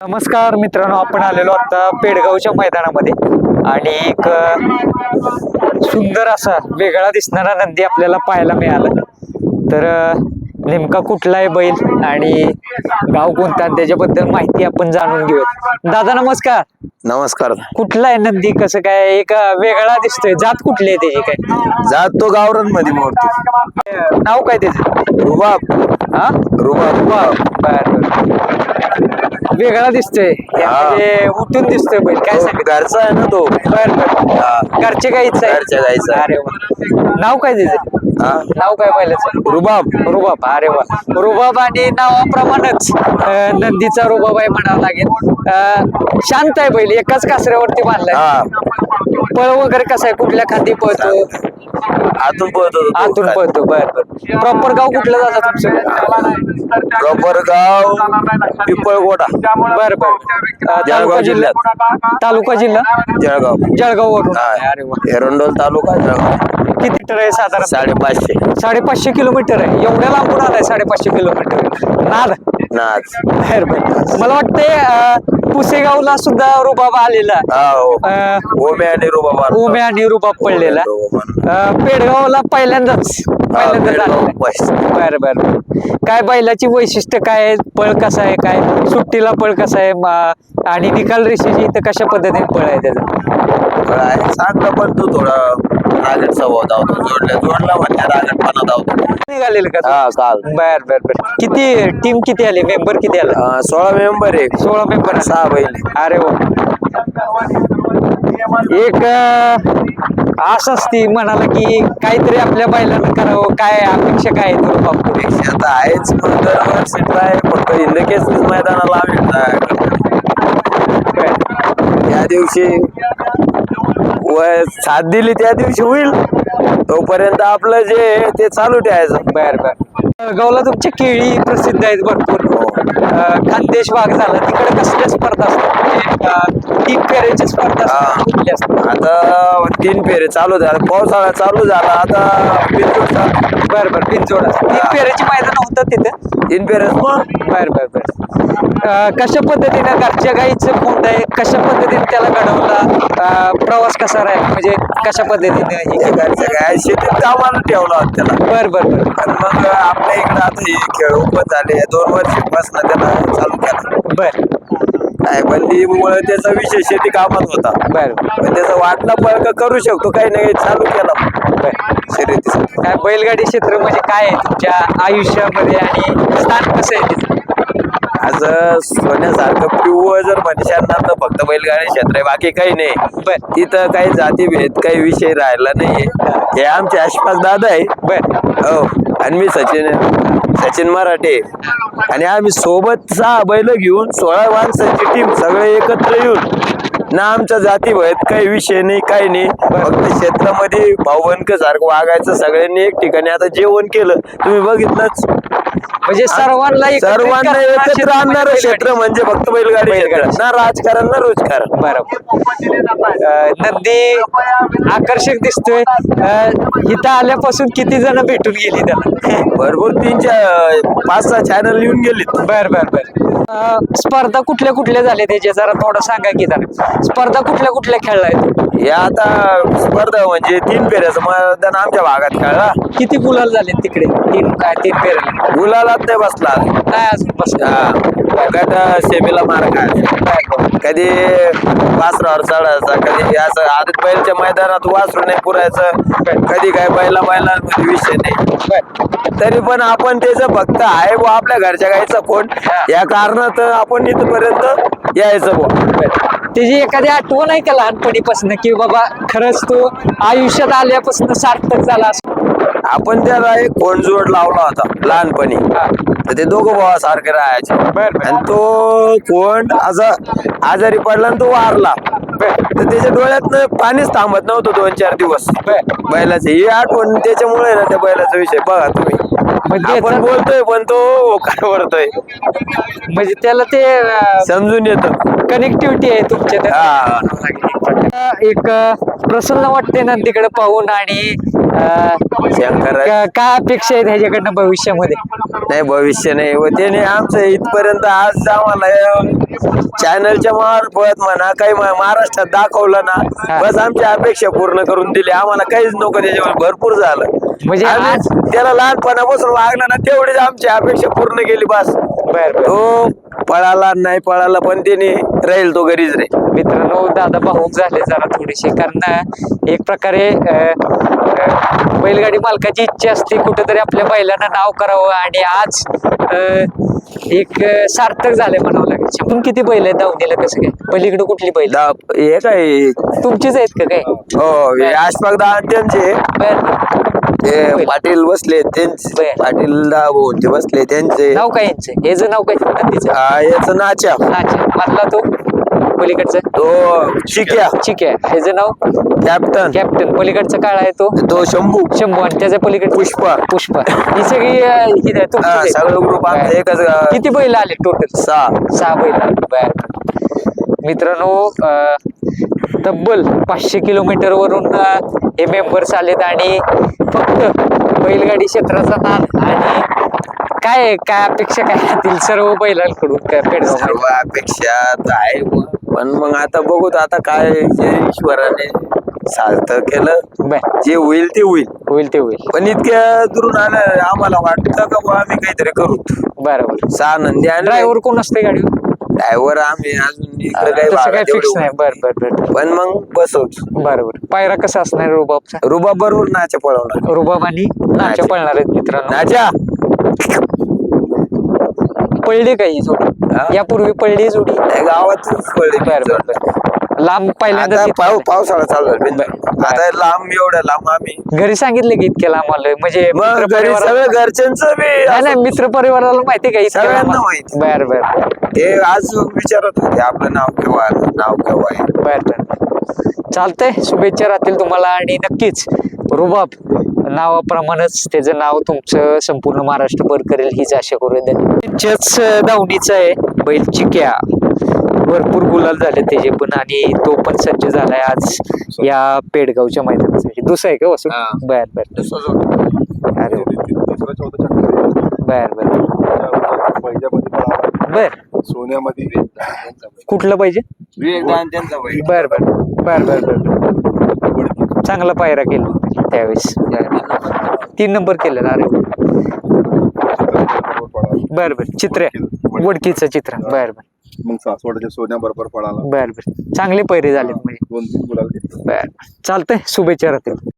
नमस्कार मित्रांनो आपण आलेलो आता पेडगावच्या मैदानामध्ये. आणि एक सुंदर असा वेगळा दिसणारा नंदी आपल्याला पाहायला मिळाला. तर नेमका कुठला आहे बैल आणि गाव कोणता त्याच्याबद्दल माहिती आपण जाणून घेऊया दादा नमस्कार. नमस्कार. कुठला आहे नंदी? कसं काय? एक वेगळा दिसतोय. जात कुठली आहे त्याची काय? जात तो गावरानमध्ये मोडतो. नाव काय त्याचं? रुबाब. हा? रुबाब. बर. वेगळा दिसतोय. म्हणजे उठून दिसतोय बैल. काय सांगितलं घरचा आहे ना तो? बर बर. घरचे काही इच्छा? घरच्या गाईचं आहे. अरे वा. नाव काय त्याचं? हा? नाव काय पहिल्याचं रुबाब. रुबाब. अरे वा. रुबाब आणि नावाप्रमाणेच नंदीचा रुबाब आहे म्हणावं लागेल. शांत आहे बैल. एकाच कासऱ्यावरती बांधलाय. पळ वगैरे कसं आहे? कुठल्या खांदी पळतो? आतून पळतो. आतून पळतो. बर बर. प्रॉपर गाव कुठलं जातं तुमचं? प्रॉपर गाव पिंपळगोडा. बर बर. जळगाव जिल्हा तालुका जिल्हा? जळगाव. जळगाव वरून. अरे वा. एरंडोल तालुका जळगाव. किती मीटर आहे साधारण? साडेपाचशे. साडेपाचशे किलोमीटर आहे. एवढ्या लांबून आलाय साडेपाचशे किलोमीटर. नाद. नाच बाहेर बाहेर. मला वाटते अं, पुसेगावला सुद्धा रुबाब आलेला हा अं, ओमे आणि रुबाब उमे आणि रुबाब पडलेला रुबाब. अं, पेडगावला पहिल्यांदाच. बर बर काय बैलाची वैशिष्ट्य काय आहे? पळ कसा आहे? काय? सुट्टीला पळ कसा आहे? मा- आणि निकाल रेषेची इथं कशा पद्धतीने पळ आहे त्याचा? काय चांगला पण तू थोडा रागट स्वभाव धावतो जोडल्या जोडला म्हणजे रागटपणा धावतो. निघालेलं का हा काल बर बर बर. किती टीम किती आली? मेंबर किती आला? अं, सोळा मेंबर आहे सोळा मेंबर सहा बैल. अरे वा. एक अं, आस असती म्हणाला की काहीतरी आपल्या बैलांना करावं काय अपेक्षा काय आहे तुला बापू पेक्षा तर आहेच पण दरवर्षी ट्राय फक्त इंदकेच मैदानाला आम्ही try करतो. त्या दिवशी वय साथ दिली त्या दिवशी होईल. तोपर्यंत आपलं जे आहे ते चालू ठेवायचं. बर बर. गावला तुमच्या केळी प्रसिद्ध आहेत भरपूर. खानदेश भाग झाला तिकडे कसल्या स्पर्धा असतात तीन फेऱ्याच्या स्पर्धा आता तीन फेरे चालू झाले पावसाळा चालू झाला आता बिनजोड चालू. बर बर असतात तीन फेऱ्याची मैदान होतं तिथं? तीन फेरेच मग बर बर बर. कशा पद्धतीने घरच्या गाईचं कोंड आहे? कशा पद्धतीने त्याला घडवला? प्रवास कसा राहील? म्हणजे कशा पद्धतीने? घरच्या काय शेतीत कामाला ठेवला त्याला. बर बर बर. मग आपल्या इकडे आता हे खेळ ओपन झाले दोन वर्षापासून त्याला चालू केला. बर. काय बंदीमुळे त्याचा विषय शेती कामात होता. बर. पण त्याचा वाटला पळका करू शकतो काही ना काही चालू केला. बर. शर्यतीसाठी. काय बैलगाडी क्षेत्र म्हणजे काय आहे तुमच्या आयुष्यामध्ये आणि स्थान कसं आहे तिथं? आज सोन्यासारखं पिवळ जर मनुष्यांना तर फक्त बैलगाडी क्षेत्र आहे बाकी काही नाही. बर. तिथं काही जातीभेद काही विषय राहिला नाहीये. हे आमचे आशपास दादा आहे. बर. हो आणि मी सचिन आहे. सचिन मराठे आणि आम्ही सोबत सहा बैल घेऊन सोळा माणसांची टीम सगळे एकत्र येऊन ना आमच्या जाती भयत काही विषय नाही काही नाही. फक्त क्षेत्रामध्ये भाऊबंक सारखं वागायचं सगळ्यांनी एक ठिकाणी. आता जेवण केलं तुम्ही बघितलंच. म्हणजे सर्वांना एकत्रित सर्वांना करणारं एकत्र क्षेत्र म्हणजे आणणारं बैलगाडी. क्षेत्र म्हणजे फक्त बैलगाडी ना राजकारण ना रोजकारण बरोबर. अं, नंदी आकर्षक दिसतोय. अं, इथं आल्यापासून किती जण भेटून गेली त्याला? भरपूर तीन चार पाच सहा चॅनल येऊन गेलीत. बर बर बर. स्पर्धा कुठल्या कुठल्या झाल्या त्याचे जरा थोडं सांगा की जरा. स्पर्धा कुठल्या कुठल्या खेळलाय तू? हे आता स्पर्धा म्हणजे तीन फेऱ्याचं मैदान आमच्या भागात खेळला किती गुलाल झाले तिकडे? तीन काय तीन पेरले गुलालात नाही बसला. काय अजून बस हा. गट सेमीला मार खायचा कधी वासरावर चढायचा कधी असं आदत बैलच्या मैदानात वासरू नाही पुरायचं कधी काय बैला बैला विषय नाही. तरी पण आपण त्याचं फक्त आहे बुवा आपल्या घरच्या गाईचा कोण? या कारणात आपण इथपर्यंत यायचं बुवा. त्याची एखादी आठवण आहे का लहानपणीपासून की बाबा खरंच तो आयुष्यात आल्यापासून सार्थक झाला असं? आपण त्याला एक कोण जोड लावला होता लहानपणी. तर ते दोघं भावा सारखे राहायचे. आणि तो कोण असा आजारी पडला आणि तो वारला. तर त्याच्या डोळ्यात पाणीच थांबत नव्हतं दोन चार दिवस. बैलाचे ही आठवण त्याच्यामुळे ना त्या बैलाचा विषय बघा तुम्ही. म्हणजे आपण बोलतोय पण तो काय बोलतोय म्हणजे त्याला ते समजून येत. कनेक्टिव्हिटी आहे तुमच्या हा. एक प्रसन्न वाटते नंदीकडे पाहून आणि काय अपेक्षा आहेत ह्याच्याकडनं भविष्यामध्ये? नाही भविष्य नाही. व त्याने आमचं इथपर्यंत आज आम्हाला चॅनलच्या मार्फत म्हणा काही महाराष्ट्रात दाखवलं ना. बस आमच्या अपेक्षा पूर्ण करून दिली. आम्हाला काहीच नको त्याच्यावर. भरपूर झालं. म्हणजे त्याला लहानपणापासून वागला ना तेवढीच आमची अपेक्षा पूर्ण केली बस. तो पळाला नाही पळाला पण त्याने राहील तो घरीच रे. मित्रांनो दादा भाऊक झाले जरा थोडेसे. कारण एक प्रकारे बैलगाडी मालकाची इच्छा असते कुठेतरी आपल्या बैलांना नाव करावं आणि आज एक सार्थक झाले म्हणावं लागेल. शंभर किती बैल आहेत दावणीला कसं काय? पलीकडे कुठली बैल? हे काय? तुमचीच आहेत का काय? हो आशपाक दहा त्यांचे. ते. पाटील बसले त्यांचे. पाटील दहा भाऊ ते बसले त्यांचे. नाव काय यांचं? हे नाव काय याचं नाच्या नाच्या मधला तो? पलीकडचं? तो शिक्या. ठीक आहे ह्याचं नाव? कॅप्टन. कॅप्टन. पलीकडचं काळ आहे तो? तो शंभू. शंभू आणि त्याच्या पलीकडे पुष्पा. पुष्पा. ही सगळी अं, ही आहे, तुमचीच हा, आहे. सगळं ग्रुप आमचा बर. एकच अं, किती बैल आले टोटल सहा. सहा बैल आले. बर. मित्रांनो अं, तब्बल पाचशे किलोमीटर वरून अं, हे मेंबर्स आलेत आणि फक्त बैलगाडी क्षेत्राचा नाद आणि काय काय अपेक्षा काय राहतील सर्व बैलांकडून? काय पेडगाव सर्व अपेक्षा तर आहे बुवा. पण मग आता बघू आता काय जे ईश्वराने सार्थ केलं बर. जे होईल ते होईल. होईल ते होईल. पण इतक्या दुरून आलं आम्हाला वाटतं का बुवा आम्ही काहीतरी करू. बरोबर. सहा नंदी आणि ड्रायव्हर कोण असते गाडीवर? ड्रायव्हर आम्ही अजून इकडे काही तसं भागात काय फिक्स एवढं नाही. बर बर बर पण मग बसवतो. बरोबर. पायरा कसा असणार रुबाबचा? रुबा बरोबर नाच्या पळवणार. रुबाब आणि नाच्या. पळणार आहेत मित्रांनो. नाच्या. पळली का ही जोडी? हा? यापूर्वी पळली जोडी. नाही, गावातूनच पळली बर बर बर. लांब पहिल्यांदा आलंय. पावसाळा चालू. आता लांब एवढं लांब आम्ही. घरी सांगितलं की इतक्या लांब आलोय. म्हणजे घरी सगळं घरच्यांचं बी नाही नाही मित्र परिवाराला माहिती का सगळ्यांना माहिती. बर बर ते आज विचारत होते आपलं नाव केव्हा नाव केव्हा आहे? बर बर. चालतंय. शुभेच्छा राहतील तुम्हाला आणि नक्कीच रुबाब नावाप्रमाणेच त्याचं नाव तुमचं संपूर्ण महाराष्ट्रभर करेल हीच आशा करू त्यांच्याच दावणीचं आहे. बैल चिक्या. भरपूर गुलाल झाले त्याचे पण आणि तो पण सज्ज झालाय आज या पेडगावच्या मैदानासाठी. दुसरा आहे का वसू. बर बर. अरे बर बर. बर. सोन्यामध्ये. कुठलं पाहिजे. बर बर. बर बर बर. चांगला पायरा केला त्यावेळेस. तीन नंबर केलेला अरे. बर बर. चित्र. वडकीचं चित्र. बर बर. मग सासवडच्या सोन्या बरोबर पळाला. बर बर. चांगले पैरे म्हणजे दोन तीन गुलाल घेतले. बर. चालतंय. शुभेच्छा राहतील.